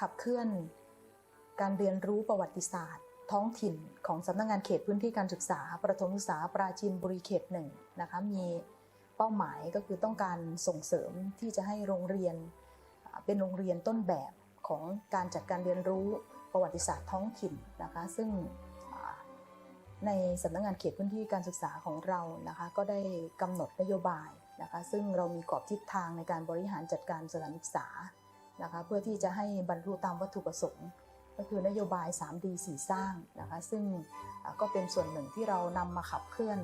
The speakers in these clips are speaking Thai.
ขับเคลื่อน การเรียนรู้ประวัติศาสตร์ ท้องถิ่นของสำนักงานเขตพื้นที่การศึกษา ประถมศึกษาปราจีนบุรีเขตหนึ่งนะคะมีเป้าหมายก็คือต้องการส่งเสริมที่จะให้โรงเรียนเป็นโรงเรียนต้นแบบของการจัดการเรียนรู้ประวัติศาสตร์ท้องถิ่นนะคะซึ่งในสำนักงานเขตพื้นที่การศึกษาของเรานะคะก็ได้กำหนดนโยบายนะคะซึ่งเรามีกรอบทิศทางในการบริหารจัดการสถานศึกษา นะคะเพื่อที่จะให้บรรลุตามวัตถุประสงค์ ก็คือนโยบาย 3D 4 สร้างนะคะซึ่งก็เป็นส่วนหนึ่งที่เรานำมาขับเคลื่อน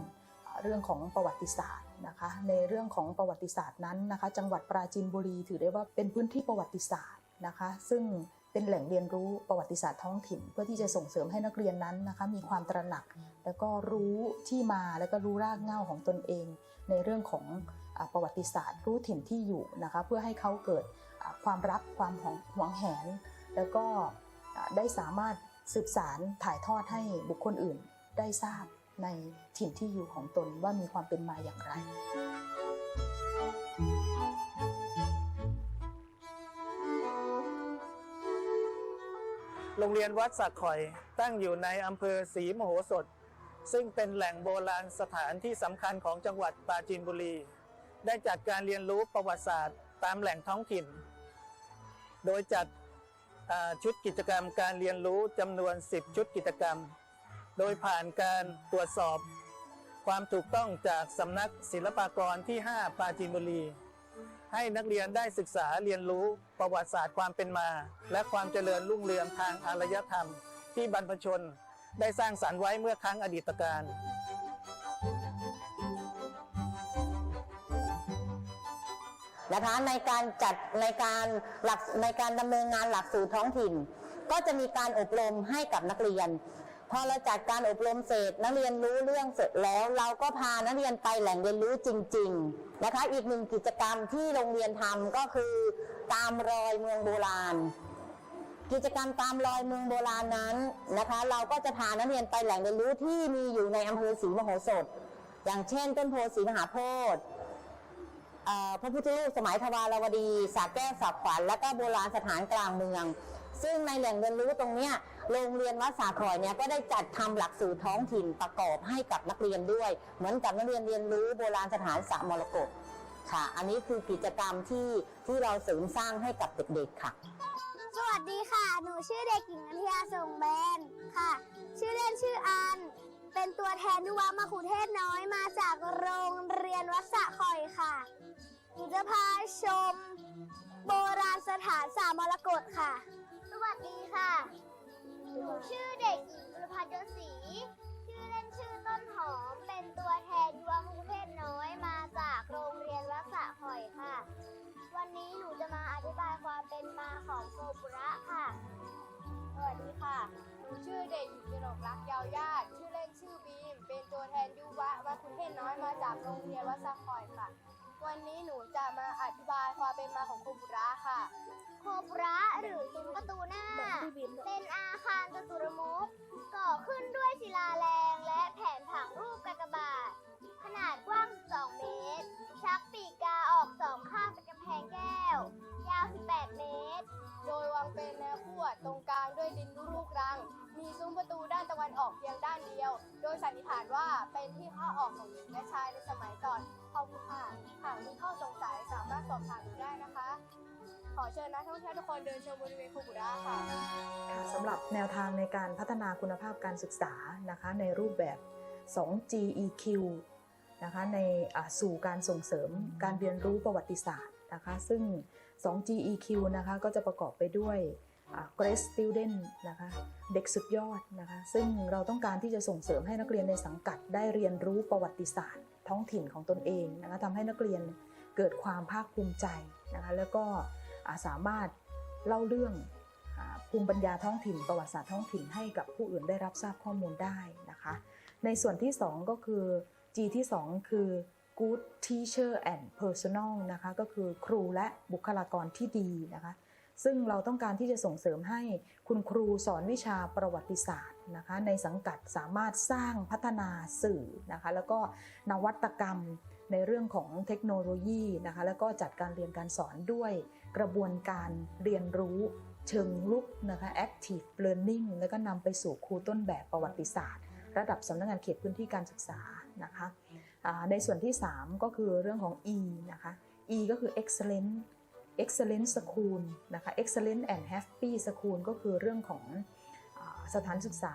เรื่องของประวัติศาสตร์นะคะในเรื่องของประวัติศาสตร์นั้นนะคะ จังหวัดปราจีนบุรีถือได้ว่าเป็นพื้นที่ประวัติศาสตร์นะคะซึ่งเป็นแหล่งเรียนรู้ประวัติศาสตร์ท้องถิ่น เพื่อที่จะส่งเสริมให้นักเรียนนั้นนะคะมีความตระหนัก แล้วก็รู้ที่มาแล้วก็รู้รากเหง้าของตนเอง ในเรื่องของประวัติศาสตร์ รู้ถิ่นที่อยู่นะคะเพื่อให้เขาเกิด ความรักความหวงหวงแหน แล้วก็ได้สามารถสืบสารถ่ายทอดให้บุคคลอื่นได้ทราบในถิ่นที่อยู่ของตนว่ามีความเป็นมาอย่างไร โรงเรียนวัดสักข่อยตั้งอยู่ในอำเภอศรีมโหสถ ซึ่งเป็นแหล่งโบราณสถานที่สำคัญของจังหวัดปราจีนบุรี ได้จัดการเรียนรู้ประวัติศาสตร์ ตามแหล่งท้องถิ่น โดยจัดชุดกิจกรรมการเรียนรู้จำนวน 10 ชุดกิจกรรม โดยผ่านการตรวจสอบ ความถูกต้องจากสำนักศิลปากรที่ 5ปราจีนบุรี ให้นักเรียนได้ศึกษาเรียนรู้ประวัติศาสตร์ความเป็นมา และความเจริญรุ่งเรืองทางอารยธรรม ที่บรรพชน ได้สร้างสรรค์ไว้เมื่อครั้งอดีตการ นะคะในการจัดในการหลักในการดำเนินงานหลักสูตรท้องถิ่น ก็จะมีการอบรมให้กับนักเรียน พอเราจัดการอบรมเสร็จนักเรียนรู้เรื่องเสร็จแล้ว เราก็พานักเรียนไปแหล่งเรียนรู้จริง ๆนะคะ อีกหนึ่งกิจกรรมที่โรงเรียนทำก็คือตามรอยเมืองโบราณกิจกรรมตามรอยเมืองโบราณนั้นนะคะ เราก็จะพานักเรียนไปแหล่งเรียนรู้ที่มีอยู่ในอำเภอศรีมโหสถ อย่างเช่นต้นโพศรีมหาโพธิ์ พระพุทธรูปสมัยทวารวดีสาแก้วสับขวัญและก็โบราณสถานกลางเมือง ซึ่งในแหล่งเรียนรู้ตรงเนี้ยโรงเรียนวัดสาขอยเนี่ยก็ได้จัดทำหลักสูตรท้องถิ่นประกอบให้กับนักเรียนด้วย เหมือนกับนักเรียนเรียนรู้โบราณสถานสามมรกตค่ะ อันนี้คือกิจกรรมที่ที่เราเสริมสร้างให้กับเด็กๆค่ะ สวัสดีค่ะ หนูชื่อเด็กหญิงนันทยาส่งแบนค่ะ ชื่อเล่นชื่ออัน เป็นตัวแทนนุวามาคุเทศน้อยมาจากโรงเรียนวัดสะคอยค่ะหนูจะพาชม โบราณสถานสามมรกตค่ะ สวัสดีค่ะ หนูชื่อเด็กหญิงบุรพาจนศรีชื่อเล่นชื่อต้นหอม เป็นตัวแทนยุวมคุเทศน้อยมาจากโรงเรียนวัดสะคอยค่ะ วันนี้หนูจะมาอธิบายความเป็นมาของโกบุระค่ะ สวัสดีค่ะ หนูชื่อเด็กหญิงกนกรักยาวญา เทศน้อยมาจากโรงเรียนวัดสะคอยค่ะ วันนี้หนูจะมาอธิบายความเป็นมาของโคบุระค่ะ โคบุระหรือซุ้มประตูหน้า เป็นอาคารจตุรมุขก่อขึ้นด้วยศิลาแรงและแผนผังรูป นิษฐานว่าเป็นที่เข้าออกของหญิงและชายในสมัยก่อนขอบคุณค่ะหากมีข้อสงสัยสามารถสอบถามได้นะคะ ขอเชิญนักท่องเที่ยวทุกคนเดินชมบริเวณโคบุระค่ะค่ะสำหรับแนวทางในการพัฒนาคุณภาพการศึกษานะคะในรูปแบบ 2GEQ นะคะในสู่การส่งเสริมการเรียนรู้ประวัติศาสตร์นะคะซึ่ง 2GEQ นะคะก็จะประกอบไปด้วย อ่า Great Student นะคะเด็กสุดยอดนะคะซึ่งเราต้องการที่จะส่งเสริมให้นักเรียนในสังกัดได้เรียนรู้ประวัติศาสตร์ ท้องถิ่นของตนเองนะคะทำให้นักเรียนเกิดความภาคภูมิใจนะคะแล้วก็สามารถเล่าเรื่องภูมิปัญญาท้องถิ่น ประวัติศาสตร์ท้องถิ่นให้กับผู้อื่นได้รับทราบข้อมูลได้นะคะ ในส่วนที่ 2 ก็คือ G ที่ 2 คือ good teacher and personal นะคะก็คือครูและบุคลากรที่ดีนะคะ ซึ่งเราต้องการที่จะส่งเสริมให้คุณครูสอนวิชาประวัติศาสตร์นะคะในสังกัดสามารถสร้างพัฒนาสื่อนะคะแล้วก็นวัตกรรมในเรื่องของเทคโนโลยีนะคะแล้วก็จัดการเรียนการสอนด้วยกระบวนการเรียนรู้เชิงลุกนะคะ active learning แล้วก็นำไปสู่ครูต้นแบบประวัติศาสตร์ ระดับสำนักงานเขตพื้นที่การศึกษานะคะในส่วนที่ 3 ก็คือเรื่องของ E นะคะ E ก็คือ excellent excellent school นะคะ excellent and happy school ก็คือเรื่องของอสถานศึกษา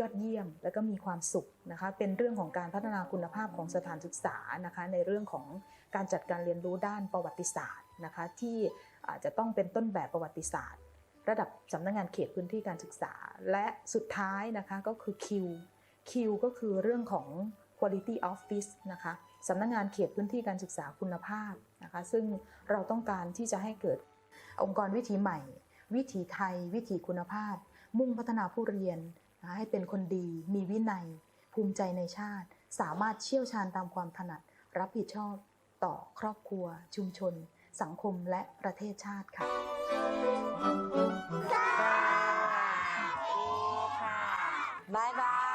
ยอดเยี่ยม แล้วก็มีความสุขนะคะเป็นเรื่องของการพัฒนาคุณภาพของสถานศึกษานะคะในเรื่องของการจัดการเรียนรู้ด้านประวัติศาสตร์นะคะที่อาจจะต้องเป็นต้นแบบประวัติศาสตร์ ระดับสำนักงานเขตพื้นที่การศึกษา และสุดท้ายนะคะก็คือ Q Q ก็คือเรื่องของ quality office นะคะสำนักงานเขตพื้นที่การศึกษาคุณภาพ นะคะซึ่งเราต้องการที่จะให้เกิดองค์กรวิถีใหม่ วิถีไทย วิถีคุณภาพ มุ่งพัฒนาผู้เรียนนะะให้เป็นคนดี มีวินัย ภูมิใจในชาติ สามารถเชี่ยวชาญตามความถนัด รับผิดชอบต่อครอบครัว ชุมชน สังคมและประเทศชาติค่ะบายบาย